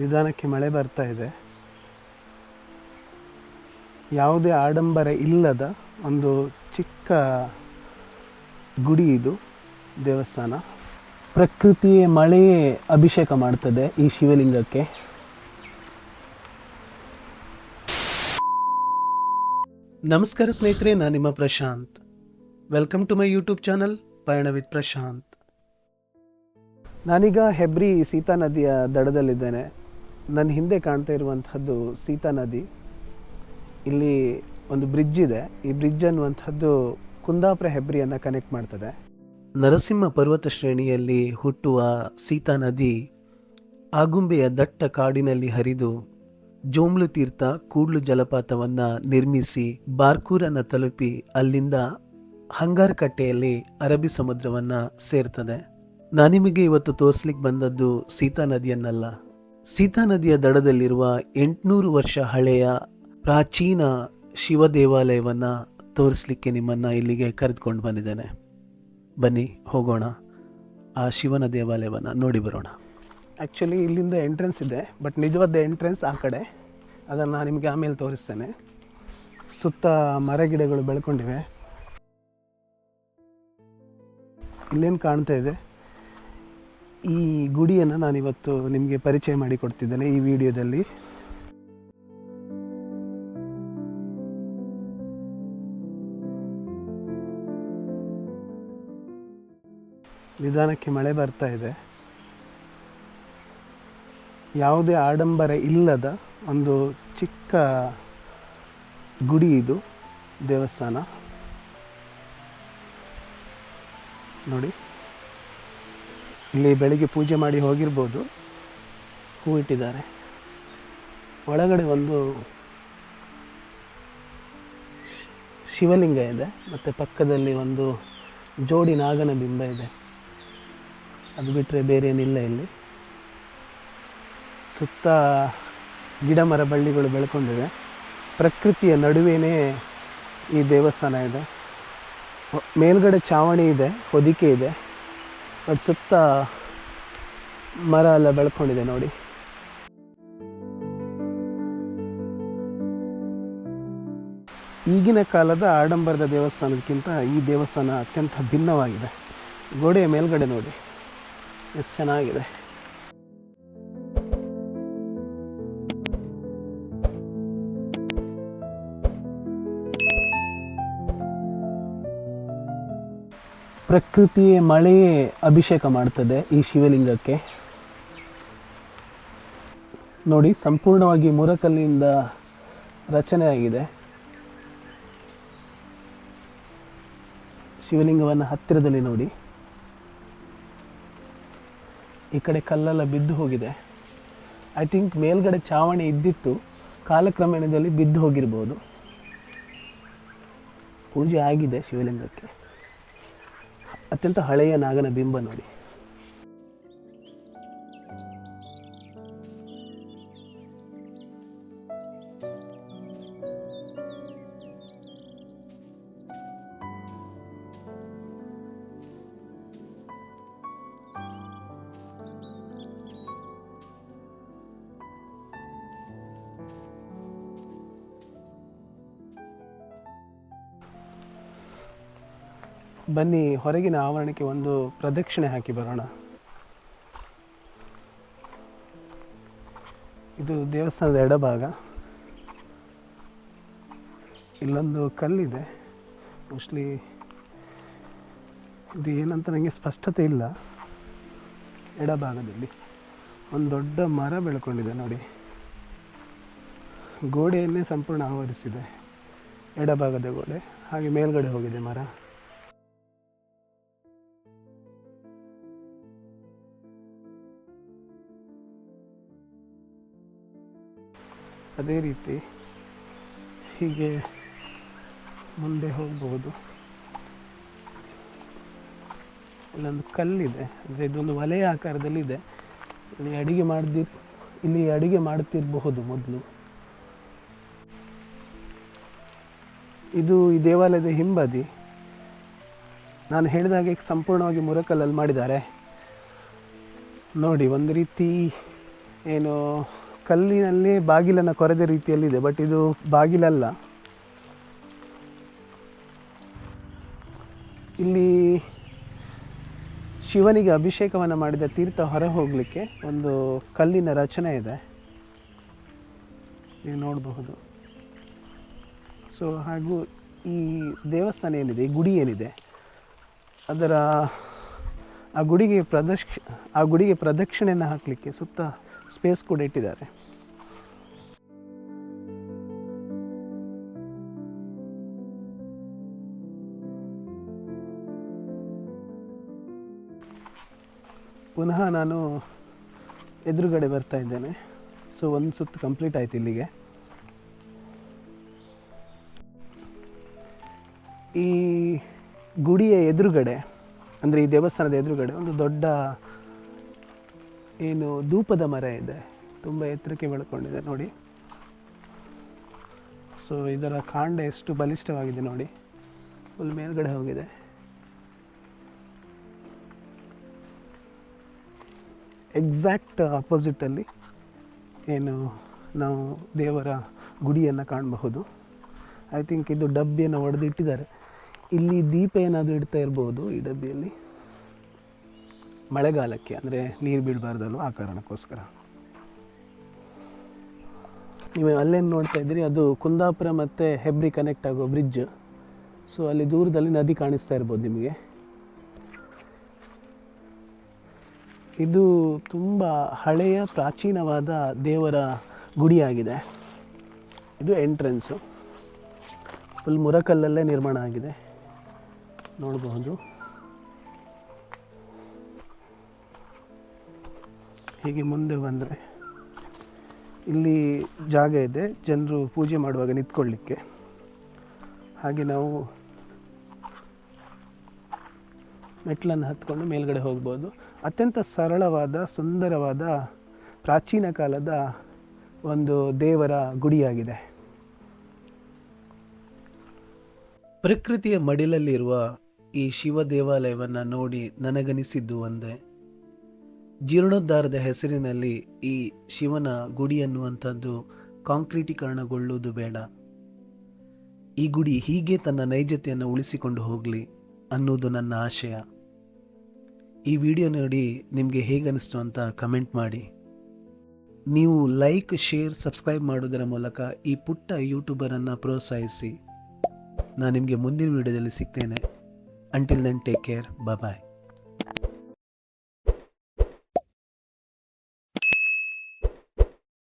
ನಿಧಾನಕ್ಕೆ ಮಳೆ ಬರ್ತಾ ಇದೆ. ಯಾವುದೇ ಆಡಂಬರ ಇಲ್ಲದ ಒಂದು ಚಿಕ್ಕ ಗುಡಿ ಇದು, ದೇವಸ್ಥಾನ. ಪ್ರಕೃತಿಯೇ ಮಳೆಯೇ ಅಭಿಷೇಕ ಮಾಡ್ತದೆ ಈ ಶಿವಲಿಂಗಕ್ಕೆ. ನಮಸ್ಕಾರ ಸ್ನೇಹಿತರೆ, ನಾನು ನಿಮ್ಮ Prashanth. Welcome to my YouTube channel ಪಯಣ ವಿತ್ ಪ್ರಶಾಂತ್ ನಾನೀಗ ಹೆಬ್ರಿ ಸೀತಾ ನದಿಯ ದಡದಲ್ಲಿದ್ದೇನೆ. ನನ್ನ ಹಿಂದೆ ಕಾಣ್ತಾ ಇರುವಂಥದ್ದು ಸೀತಾ ನದಿ. ಇಲ್ಲಿ ಒಂದು ಬ್ರಿಡ್ಜ್ ಇದೆ. ಈ ಬ್ರಿಡ್ಜ್ ಅನ್ನುವಂಥದ್ದು ಕುಂದಾಪುರ ಹೆಬ್ರಿಯನ್ನು ಕನೆಕ್ಟ್ ಮಾಡ್ತದೆ. ನರಸಿಂಹ ಪರ್ವತ ಶ್ರೇಣಿಯಲ್ಲಿ ಹುಟ್ಟುವ ಸೀತಾ ನದಿ ಆಗುಂಬೆಯ ದಟ್ಟ ಕಾಡಿನಲ್ಲಿ ಹರಿದು ಜೋಮ್ಲು ತೀರ್ಥ ಕೂಡ್ಲು ಜಲಪಾತವನ್ನು ನಿರ್ಮಿಸಿ ಬಾರ್ಕೂರನ್ನು ತಲುಪಿ ಅಲ್ಲಿಂದ ಹಂಗಾರ್ ಕಟ್ಟೆಯಲ್ಲಿ ಅರಬ್ಬಿ ಸಮುದ್ರವನ್ನು ಸೇರ್ತದೆ. ನಾನು ನಿಮಗೆ ಇವತ್ತು ತೋರಿಸ್ಲಿಕ್ಕೆ ಬಂದದ್ದು ಸೀತಾ ನದಿಯನ್ನಲ್ಲ. ಸೀತಾ ನದಿಯ ದಡದಲ್ಲಿರುವ ಎಂಟುನೂರು ವರ್ಷ ಹಳೆಯ ಪ್ರಾಚೀನ ಶಿವ ದೇವಾಲಯವನ್ನು ತೋರಿಸ್ಲಿಕ್ಕೆ ನಿಮ್ಮನ್ನು ಇಲ್ಲಿಗೆ ಕರೆದುಕೊಂಡು ಬಂದಿದ್ದೇನೆ. ಬನ್ನಿ, ಹೋಗೋಣ. ಆ ಶಿವನ ದೇವಾಲಯವನ್ನು ನೋಡಿ ಬರೋಣ. ಆ್ಯಕ್ಚುಲಿ ಇಲ್ಲಿಂದ ಎಂಟ್ರೆನ್ಸ್ ಇದೆ ಬಟ್ ನಿಜವಾದ ಎಂಟ್ರೆನ್ಸ್ ಆ ಕಡೆ. ಅದನ್ನು ನಿಮಗೆ ಆಮೇಲೆ ತೋರಿಸ್ತೇನೆ. ಸುತ್ತ ಮರಗಿಡಗಳು ಬೆಳ್ಕೊಂಡಿವೆ. ಇಲ್ಲೇನು ಕಾಣ್ತಾ ಇದೆ? ಈ ಗುಡಿಯನ್ನು ನಾನಿವತ್ತು ನಿಮಗೆ ಪರಿಚಯ ಮಾಡಿಕೊಡ್ತಿದ್ದೇನೆ ಈ ವಿಡಿಯೋದಲ್ಲಿ. ನಿಧಾನಕ್ಕೆ ಮಳೆ ಬರ್ತಾ ಇದೆ. ಯಾವುದೇ ಆಡಂಬರ ಇಲ್ಲದ ಒಂದು ಚಿಕ್ಕ ಗುಡಿ ಇದು ದೇವಸ್ಥಾನ. ನೋಡಿ. ಇಲ್ಲಿ ಬೆಳಿಗ್ಗೆ ಪೂಜೆ ಮಾಡಿ ಹೋಗಿರ್ಬೋದು. ಹೂ ಇಟ್ಟಿದ್ದಾರೆ. ಒಳಗಡೆ ಒಂದು ಶಿವಲಿಂಗ ಇದೆ, ಮತ್ತು ಪಕ್ಕದಲ್ಲಿ ಒಂದು ಜೋಡಿ ನಾಗನ ಬಿಂಬ ಇದೆ. ಅದು ಬಿಟ್ಟರೆ ಬೇರೆ ಏನಿಲ್ಲ ಇಲ್ಲಿ. ಸುತ್ತ ಗಿಡ ಮರ ಬಳ್ಳಿಗಳು ಬೆಳ್ಕೊಂಡಿದೆ ಪ್ರಕೃತಿಯ ನಡುವೆನೇ ಈ ದೇವಸ್ಥಾನ ಇದೆ. ಮೇಲ್ಗಡೆ ಚಾವಣಿ ಇದೆ, ಹೊದಿಕೆ ಇದೆ. ಬಟ್ ಸುತ್ತ ಮರ ಎಲ್ಲ ಬೆಳ್ಕೊಂಡಿದೆ ನೋಡಿ. ಈಗಿನ ಕಾಲದ ಆಡಂಬರದ ದೇವಸ್ಥಾನಕ್ಕಿಂತ ಈ ದೇವಸ್ಥಾನ ಅತ್ಯಂತ ಭಿನ್ನವಾಗಿದೆ. ಗೋಡೆಯ ಮೇಲ್ಗಡೆ ನೋಡಿ. ಎಷ್ಟು ಚೆನ್ನಾಗಿದೆ. ಪ್ರಕೃತಿಯೇ ಮಳೆಯೇ ಅಭಿಷೇಕ ಮಾಡ್ತದೆ ಈ ಶಿವಲಿಂಗಕ್ಕೆ. ನೋಡಿ, ಸಂಪೂರ್ಣವಾಗಿ ಮುರಕಲ್ಲಿಂದ ರಚನೆ ಆಗಿದೆ ಶಿವಲಿಂಗವನ್ನು ಹತ್ತಿರದಲ್ಲಿ ನೋಡಿ. ಈ ಕಡೆ ಕಲ್ಲೆಲ್ಲ ಬಿದ್ದು ಹೋಗಿದೆ. ಐ ಥಿಂಕ್ ಮೇಲ್ಗಡೆ ಚಾವಣಿ ಇದ್ದಿತ್ತು, ಕಾಲಕ್ರಮೇಣದಲ್ಲಿ ಬಿದ್ದು ಹೋಗಿರ್ಬೋದು. ಪೂಜೆ ಆಗಿದೆ ಶಿವಲಿಂಗಕ್ಕೆ. ಅತ್ಯಂತ ಹಳೆಯ ನಾಗನ ಬಿಂಬ ನೋಡಿ. ಬನ್ನಿ, ಹೊರಗಿನ ಆವರಣಕ್ಕೆ ಒಂದು ಪ್ರದಕ್ಷಿಣೆ ಹಾಕಿ ಬರೋಣ. ಇದು ದೇವಸ್ಥಾನದ ಎಡಭಾಗ. ಇಲ್ಲೊಂದು ಕಲ್ಲಿದೆ. ಮೋಸ್ಟ್ಲಿ ಇದು ಏನಂತ ನನಗೆ ಸ್ಪಷ್ಟತೆ ಇಲ್ಲ. ಎಡಭಾಗದಲ್ಲಿ ಒಂದು ದೊಡ್ಡ ಮರ ಬೆಳ್ಕೊಂಡಿದೆ ನೋಡಿ. ಗೋಡೆಯನ್ನೇ ಸಂಪೂರ್ಣ ಆವರಿಸಿದೆ. ಎಡಭಾಗದ ಗೋಡೆ, ಹಾಗೆ ಮೇಲ್ಗಡೆ ಹೋಗಿದೆ ಮರ. ಅದೇ ರೀತಿ ಹೀಗೆ ಮುಂದೆ ಹೋಗ್ಬೋದು ಇಲ್ಲೊಂದು ಕಲ್ಲಿದೆ. ಅಂದರೆ ಇದೊಂದು ವಲಯ ಆಕಾರದಲ್ಲಿದೆ. ಇಲ್ಲಿ ಅಡುಗೆ ಮಾಡ್ದಿರ್, ಇಲ್ಲಿ ಅಡುಗೆ ಮಾಡ್ತಿರಬಹುದು ಮೊದಲು. ಇದು ಈ ದೇವಾಲಯದ ಹಿಂಬದಿ. ನಾನು ಹೇಳಿದ ಹಾಗೆ ಸಂಪೂರ್ಣವಾಗಿ ಮುರಕಲ್ಲಲ್ಲಿ ಮಾಡಿದ್ದಾರೆ. ನೋಡಿ, ಒಂದು ರೀತಿ ಏನು ಕಲ್ಲಿನಲ್ಲಿ ಬಾಗಿಲನ್ನು ಕೊರೆದ ರೀತಿಯಲ್ಲಿದೆ ಬಟ್ ಇದು ಬಾಗಿಲಲ್ಲ. ಇಲ್ಲಿ ಶಿವನಿಗೆ ಅಭಿಷೇಕವನ್ನು ಮಾಡಿದ ತೀರ್ಥ ಹೊರ ಹೋಗಲಿಕ್ಕೆ ಒಂದು ಕಲ್ಲಿನ ರಚನೆ ಇದೆ. ನೀವು ನೋಡಬಹುದು. ಸೊ ಹಾಗೂ ಈ ದೇವಸ್ಥಾನ ಏನಿದೆ, ಈ ಗುಡಿ ಏನಿದೆ, ಅದರ ಆ ಗುಡಿಗೆ ಪ್ರದಕ್ಷ, ಆ ಗುಡಿಗೆ ಪ್ರದಕ್ಷಿಣೆಯನ್ನು ಹಾಕಲಿಕ್ಕೆ ಸುತ್ತ ಸ್ಪೇಸ್ ಕೂಡ ಇಟ್ಟಿದ್ದಾರೆ. ಪುನಃ ನಾನು ಎದುರುಗಡೆ ಬರ್ತಾ ಇದ್ದೇನೆ. ಸೊ ಒಂದು ಸುತ್ತು ಕಂಪ್ಲೀಟ್ ಆಯ್ತು ಇಲ್ಲಿಗೆ. ಈ ಗುಡಿಯ ಎದುರುಗಡೆ, ಅಂದರೆ ಈ ದೇವಸ್ಥಾನದ ಎದುರುಗಡೆ ಒಂದು ದೊಡ್ಡ ಏನು ಧೂಪದ ಮರ ಇದೆ. ತುಂಬ ಎತ್ತರಕ್ಕೆ ಬೆಳ್ಕೊಂಡಿದೆ ನೋಡಿ. ಸೊ ಇದರ ಕಾಂಡ ಎಷ್ಟು ಬಲಿಷ್ಠವಾಗಿದೆ ನೋಡಿ. ಫುಲ್ ಮೇಲ್ಗಡೆ ಹೋಗಿದೆ. ಎಕ್ಸಾಕ್ಟ್ ಅಪೋಸಿಟಲ್ಲಿ ಏನು ನಾವು ದೇವರ ಗುಡಿಯನ್ನು ಕಾಣಬಹುದು. ಐ ಥಿಂಕ್ ಇದು ಡಬ್ಬಿಯನ್ನು ಒಡೆದಿಟ್ಟಿದ್ದಾರೆ. ಇಲ್ಲಿ ದೀಪ ಏನಾದರೂ ಇಡ್ತಾ ಇರ್ಬೋದು ಈ ಡಬ್ಬಿಯಲ್ಲಿ. ಮಳೆಗಾಲಕ್ಕೆ, ಅಂದರೆ ನೀರು ಬೀಳಬಾರ್ದಲ್ವ ಆ ಕಾರಣಕ್ಕೋಸ್ಕರ. ನೀವು ಅಲ್ಲೇನು ನೋಡ್ತಾ ಇದ್ದೀರಿ? ಅದು ಕುಂದಾಪುರ ಮತ್ತು ಹೆಬ್ರಿ ಕನೆಕ್ಟ್ ಆಗೋ ಬ್ರಿಡ್ಜ್ ಸೊ ಅಲ್ಲಿ ದೂರದಲ್ಲಿ ನದಿ ಕಾಣಿಸ್ತಾ ಇರ್ಬೋದು ನಿಮಗೆ. ಇದು ತುಂಬ ಹಳೆಯ ಪ್ರಾಚೀನವಾದ ದೇವರ ಗುಡಿಯಾಗಿದೆ. ಇದು ಎಂಟ್ರೆನ್ಸು ಫುಲ್ ಮುರಕಲ್ಲಲ್ಲೇ ನಿರ್ಮಾಣ ಆಗಿದೆ. ನೋಡಬಹುದು. ಹೀಗೆ ಮುಂದೆ ಬಂದರೆ? ಇಲ್ಲಿ ಜಾಗ ಇದೆ, ಜನರು ಪೂಜೆ ಮಾಡುವಾಗ ನಿಂತ್ಕೊಳ್ಳಿಕ್ಕೆ. ಹಾಗೆ ನಾವು ಮೆಟ್ಲನ್ನು ಹತ್ಕೊಂಡು ಮೇಲ್ಗಡೆ ಹೋಗ್ಬೋದು. ಅತ್ಯಂತ ಸರಳವಾದ, ಸುಂದರವಾದ, ಪ್ರಾಚೀನ ಕಾಲದ ಒಂದು ದೇವರ ಗುಡಿಯಾಗಿದೆ. ಪ್ರಕೃತಿಯ ಮಡಿಲಲ್ಲಿರುವ ಈ ಶಿವ ದೇವಾಲಯವನ್ನು ನೋಡಿ ನನಗನಿಸಿದ್ದು ಒಂದೇ. ಜೀರ್ಣೋದ್ಧಾರದ ಹೆಸರಿನಲ್ಲಿ ಈ ಶಿವನ ಗುಡಿ ಅನ್ನುವಂಥದ್ದು ಕಾಂಕ್ರೀಟೀಕರಣಗೊಳ್ಳುವುದು ಬೇಡ. ಈ ಗುಡಿ ಹೀಗೆ ತನ್ನ ನೈಜತೆಯನ್ನು ಉಳಿಸಿಕೊಂಡು ಹೋಗಲಿ ಅನ್ನೋದು ನನ್ನ ಆಶಯ. ಈ ವಿಡಿಯೋ ನೋಡಿ ನಿಮಗೆ ಹೇಗನಿಸ್ತು ಅಂತ ಕಮೆಂಟ್ ಮಾಡಿ. ನೀವು ಲೈಕ್, ಶೇರ್, ಸಬ್ಸ್ಕ್ರೈಬ್ ಮಾಡೋದರ ಮೂಲಕ ಈ ಪುಟ್ಟ ಯೂಟ್ಯೂಬರನ್ನು ಪ್ರೋತ್ಸಾಹಿಸಿ. ನಾನು ನಿಮಗೆ ಮುಂದಿನ ವಿಡಿಯೋದಲ್ಲಿ ಸಿಗ್ತೇನೆ. Until then take care bye